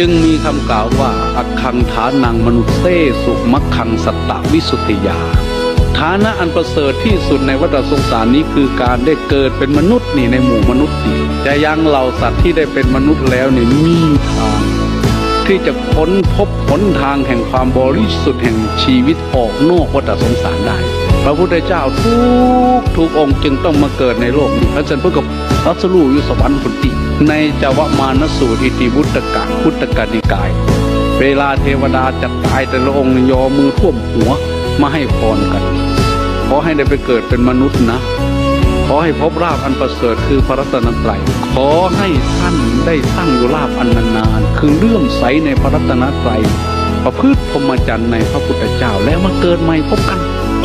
จึงมีคำกล่าวว่าอักขังฐานังมนุษเสสุมักขังสัตตวิสุทธิยา ฐานะอันประเสริฐที่สุดในวัฏสงสารนี้คือการได้เกิดเป็นมนุษย์นี่ในหมู่มนุษย์นี่จะยังเหล่าสัตว์ที่ได้เป็นมนุษย์แล้วนี่มีทาง ที่จะค้นพบหนทางแห่งความบริสุทธิ์แห่งชีวิตออกนอกวัฏสงสารได้ พระพุทธเจ้าทุกทุกองค์จึงต้องมาเกิดในโลกนี้พระเจ้าพุทธกับ รัสลูอยู่สวรรค์พุทธิในจวมานสูตรอิติวุตกะพุทธกนิกาย เวลาเทวดาจะตายแต่ละองค์ยอมือท่วมหัวมาให้พรกัน ขอให้ได้ไปเกิดเป็นมนุษย์นะ ขอให้พบราบอันประเสริฐคือพระรัตนตรัย ขอให้ท่านได้ตั้งอยู่ราบอันนานๆคือเลื่อมใสในพระรัตนตรัยประพฤติพรหมจรรย์ในพระพุทธเจ้าแล้วมาเกิดใหม่พบกัน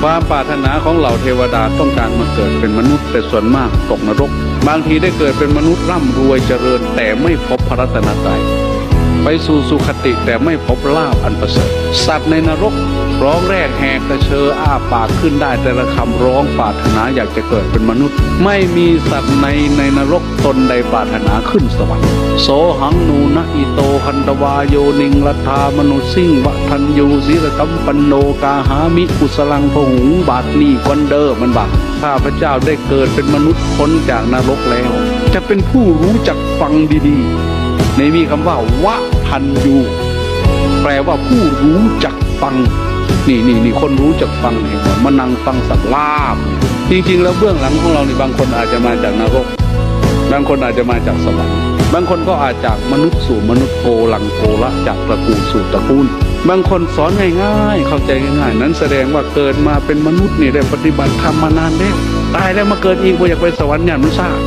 ความปรารถนาของเหล่าเทวดาต้องการมาเกิดเป็นมนุษย์แต่ส่วนมากตกนรก บางทีได้เกิดเป็นมนุษย์ร่ำรวยเจริญแต่ไม่พบพระรัตนตรัยไปสู่สุคติแต่ไม่พบลาบอันประเสริฐสัตว์ในนรก ร้องแรกแหกกระเชออ้าปากขึ้นได้ แต่ละคำร้องปรารถนาอยากจะเกิดเป็นมนุษย์ ไม่มีสัตว์ในในนรกตนใดปรารถนาขึ้นสวรรค์โสหังนูนะอิโตหันตวาโยนิงรัฐามนุสิ่งวะทันยูศิรกัมปันโนกาหามิกุสลังพหุงบาทนี่ควันเดอร์มันบักข้าพระเจ้าได้เกิดเป็นมนุษย์พ้นจากนรกแล้ว จะเป็นผู้รู้จักฟังดีๆ ในมีคำว่าวะทันยูแปลว่าผู้รู้จักฟัง นี่นี่นี่คนรู้จักฟังเห็นหมมานั่งฟังสักลาบ จริง ๆ แล้วเบื้องหลังของเรานี่บางคนอาจจะมาจากนรกบางคนอาจจะมาจากสวรรค์บางคนก็อาจจากมนุษย์สู่มนุษย์โกลังโกละจากตระกูลสู่ตระกูลบางคนสอนง่ายๆ เข้าใจง่ายๆ นั้นแสดงว่าเกิดมาเป็นมนุษย์นี่ได้ปฏิบัติธรรมมานานแล้วตายแล้วมาเกิดอีกว่าอยากไปสวรรค์อย่างนุชาติ